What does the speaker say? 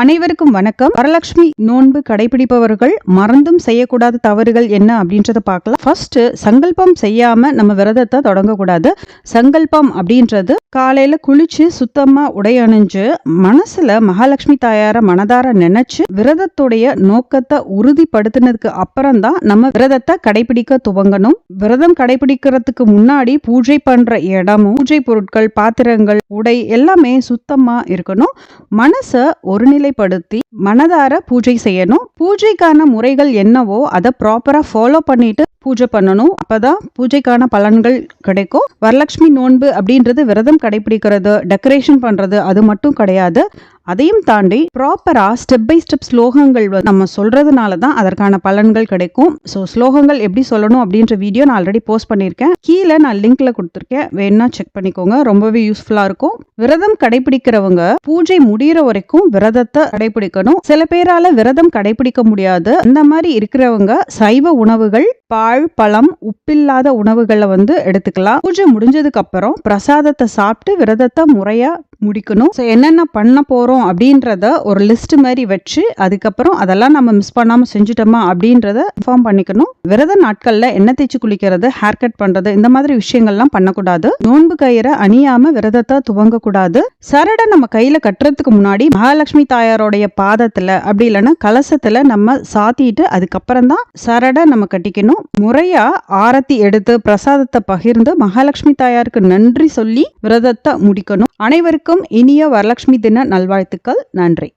அனைவருக்கும் வணக்கம். வரலட்சுமி நோன்பு கடைபிடிப்பவர்கள் மறந்தும் செய்யக்கூடாத தவறுகள் என்ன அப்படின்றத பார்க்கலாம். ஃபர்ஸ்ட் சங்கல்பம் செய்யாம நம்ம விரதத்தை தொடங்கக்கூடாது. சங்கல்பம் அப்படின்றது காலையில குளிச்சு சுத்தமா உடை அணிஞ்சு மனசுல மகாலட்சுமி தாயார மனதார நினைச்சு விரதத்துடைய நோக்கத்தை உறுதிப்படுத்தினதுக்கு அப்புறம் தான் நம்ம விரதத்தை கடைபிடிக்க துவங்கணும். விரதம் கடைபிடிக்கிறதுக்கு முன்னாடி பூஜை பண்ற இடமும் பூஜை பொருட்கள் பாத்திரங்கள் உடை எல்லாமே சுத்தமா இருக்கணும். மனசை ஒருநிலைப்படுத்தி மனதார பூஜை செய்யணும். பூஜைக்கான முறைகள் என்னவோ அதை ப்ராப்பரா ஃபாலோ பண்ணிட்டு பூஜை பண்ணணும். அப்பதான் பூஜைக்கான பலன்கள் கிடைக்கும். வரலட்சுமி நோன்பு அப்படின்றது விரதம் கடைபிடிக்கிறது டெக்கரேஷன் பண்றது அது மட்டும் கிடையாது. அதையும் தாண்டி ப்ராப்பரா ஸ்டெப் பை ஸ்டெப் ஸ்லோகங்கள் நம்ம சொல்றதுனால தான் அதற்கான பலன்கள் கிடைக்கும். ஸோ ஸ்லோகங்கள் எப்படி சொல்லணும் அப்படின்ற வீடியோ நான் ஆல்ரெடி போஸ்ட் பண்ணியிருக்கேன். கீழே நான் லிங்க்ல கொடுத்துருக்கேன். வேணா செக் பண்ணிக்கோங்க. ரொம்பவே யூஸ்ஃபுல்லா இருக்கும். விரதம் கடைபிடிக்கிறவங்க பூஜை முடியிற வரைக்கும் விரதத்தை கடைபிடிக்கணும் சில பேரால விரதம் கடைபிடிக்க முடியாது. அந்த மாதிரி இருக்கிறவங்க சைவ உணவுகள் பால் பழம் உப்பில்லாத உணவுகளை வந்து எடுத்துக்கலாம். பூஜை முடிஞ்சதுக்கு அப்புறம் பிரசாதத்தை சாப்பிட்டு விரதத்தை முறையா முடிக்கணும். ஸோ என்னென்ன பண்ண போகிறோம் அப்படின்றத ஒரு லிஸ்ட் மாதிரி வச்சு அதுக்கப்புறம் அதெல்லாம் நம்ம மிஸ் பண்ணாமல் செஞ்சுட்டோமா அப்படின்றத இன்ஃபார்ம் பண்ணிக்கணும். விரத நாட்களில் எண்ணெய் தேய்ச்சி குளிக்கிறது ஹேர் கட் பண்ணுறது இந்த மாதிரி விஷயங்கள்லாம் பண்ணக்கூடாது. நோன்பு கயிறை அணியாமல் விரதத்தை துவங்கக்கூடாது. சரடை நம்ம கையில் கட்டுறதுக்கு முன்னாடி மகாலட்சுமி தாயாரோடைய பாதத்தில் அப்படி இல்லைன்னா கலசத்தில் நம்ம சாத்திட்டு அதுக்கப்புறம் தான் சரடை நம்ம கட்டிக்கணும். முறையா ஆரத்தி எடுத்து பிரசாதத்தை பகிர்ந்து மகாலட்சுமி தாயாருக்கு நன்றி சொல்லி விரதத்தை முடிக்கணும். அனைவருக்கும் இனிய வரலட்சுமி தின நல்வாழ்த்துக்கள். நன்றி.